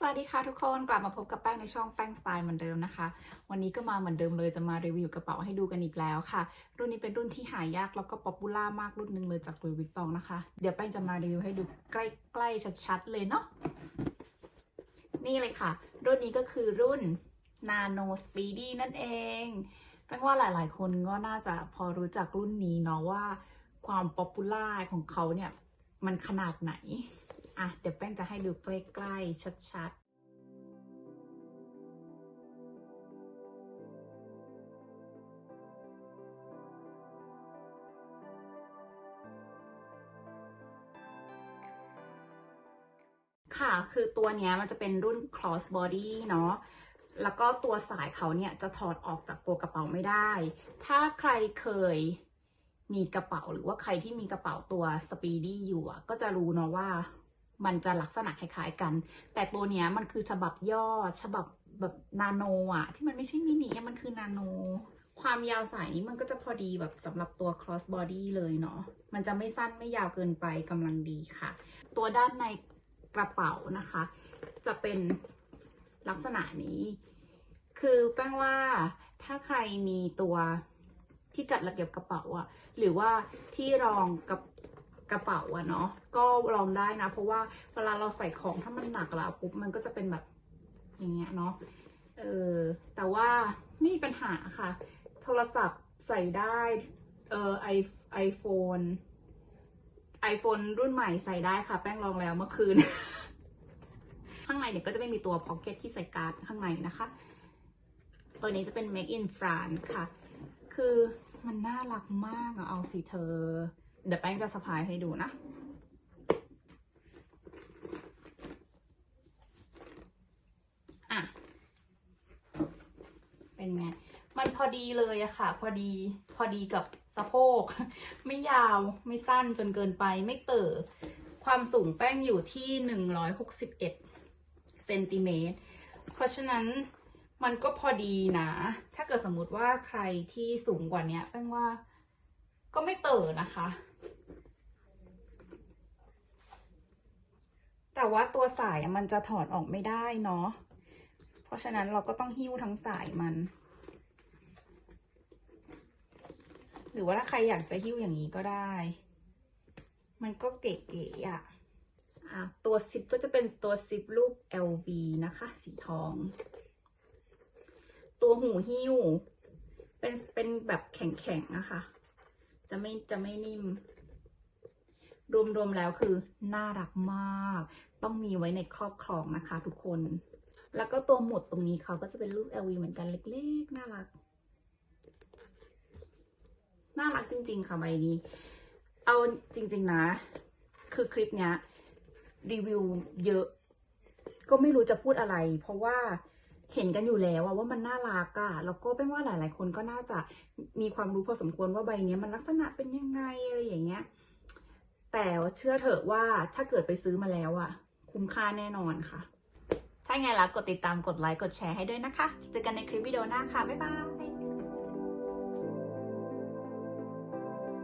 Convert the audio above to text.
สวัสดีค่ะทุกคนกลับมาพบกับแป้งในช่องแป้งสไตล์เหมือนเดิมนะคะ วันนี้ก็มาเหมือนเดิมเลยจะมารีวิวกระเป๋าให้ดูกันอีกแล้วค่ะ รุ่นนี้เป็นรุ่นที่หายากแล้วก็ป๊อปปูล่ามากรุ่นหนึ่งเลยจากลุยวิกตองนะคะ เดี๋ยวแป้งจะมารีวิวให้ดูใกล้ๆชัดๆเลยเนาะนี่เลยค่ะ รุ่นนี้ก็คือรุ่น Nano Speedy นั่นเองแป้งว่าหลายๆ คนก็น่าจะพอรู้จักรุ่นนี้เนาะว่า ความป๊อปปูล่าของเขาเนี่ยมันขนาดไหน อะเดี๋ยวแป้งจะให้ดูใกล้ๆชัดๆค่ะ คือตัวนี้มันจะเป็นรุ่น cross body เนาะ แล้วก็ตัวสายเขาเนี่ยจะถอดออกจากตัวกระเป๋าไม่ได้ ถ้าใครเคยมีกระเป๋าหรือว่าใครที่มีกระเป๋าตัว speedy อยู่อะก็จะรู้เนาะว่า มันจะลักษณะคล้ายๆกัน แต่ตัวเนี้ยมันคือฉบับย่อฉบับแบบนาโนอะที่มันไม่ใช่มินิมันคือนาโน ความยาวสายนี้มันก็จะพอดีแบบสำหรับตัว cross body เลยเนาะมันจะไม่สั้นไม่ยาวเกินไปกำลังดีค่ะ ตัวด้านในกระเป๋านะคะ จะเป็นลักษณะนี้ คือแป้งว่าถ้าใครมีตัวที่จัดระเบียบกระเป๋าอะหรือว่าที่รองกับ กระเป๋าอะเนาะก็ลองได้นะ เพราะว่าเวลาเราใส่ของถ้ามันหนักแล้วปุ๊บมันก็จะเป็นแบบอย่างเงี้ยเนาะเออแต่ว่าไม่มีปัญหาค่ะ โทรศัพท์ใส่ได้เออไอไอโฟนไอโฟนรุ่นใหม่ใส่ได้ค่ะ แป้งลองแล้วเมื่อคืน ข้างในเนี่ยก็จะไม่มีตัวพ็อกเก็ตที่ใส่การ์ดข้างในนะคะ ตัวนี้จะเป็น Make in France ค่ะ คือมันน่ารักมากอะเอาสิเธอ เดี๋ยวแป้งจะสะพายให้ดูนะ อะ เป็นไง มันพอดีเลยอะค่ะ พอดีพอดีกับสะโพก ไม่ยาวไม่สั้นจนเกินไปไม่เต๋อความสูงแป้งอยู่ที่หนึ่งร้อยหกสิบเอ็ดเซนติเมตร เพราะฉะนั้นมันก็พอดีนะ ถ้าเกิดสมมุติว่าใครที่สูงกว่านี้แป้งว่าก็ไม่เต๋อนะคะ แต่ว่าตัวสายมันจะถอดออกไม่ได้เนาะ เพราะฉะนั้นเราก็ต้องหิ้วทั้งสายมัน หรือว่าถ้าใครอยากจะหิ้วอย่างนี้ก็ได้ มันก็เก๋ๆอะอะ ตัวซิปก็จะเป็นตัวซิปรูป LV นะคะ สีทอง ตัวหูหิ้ว เป็นเป็นแบบแข็งๆนะคะ จะไม่จะไม่นิ่ม รวมๆแล้วคือน่ารักมาก ต้องมีไว้ในครอบครองนะคะทุกคน แล้วก็ตัวหมดตรงนี้เขาก็จะเป็นรูป LV เหมือนกันเล็กๆ น่ารัก น่ารักจริง ๆ ค่ะใบนี้ เอาจริง ๆ นะ คือคลิปเนี้ยรีวิวเยอะ ก็ไม่รู้จะพูดอะไร เพราะว่าเห็นกันอยู่แล้วว่ามันน่ารักอะแล้วก็เป็นว่าหลาย ๆ คนก็น่าจะมีความรู้พอสมควรว่าใบเนี้ยมันลักษณะเป็นยังไงอะไรอย่างเงี้ย แต่เชื่อเถอะว่าถ้าเกิดไปซื้อมาแล้วอะคุ้มค่าแน่นอนค่ะ ถ้าไงแล้วกดติดตามกดไลค์กดแชร์ให้ด้วยนะคะ เจอกันในคลิปวิดีโอหน้าค่ะ บ๊ายบาย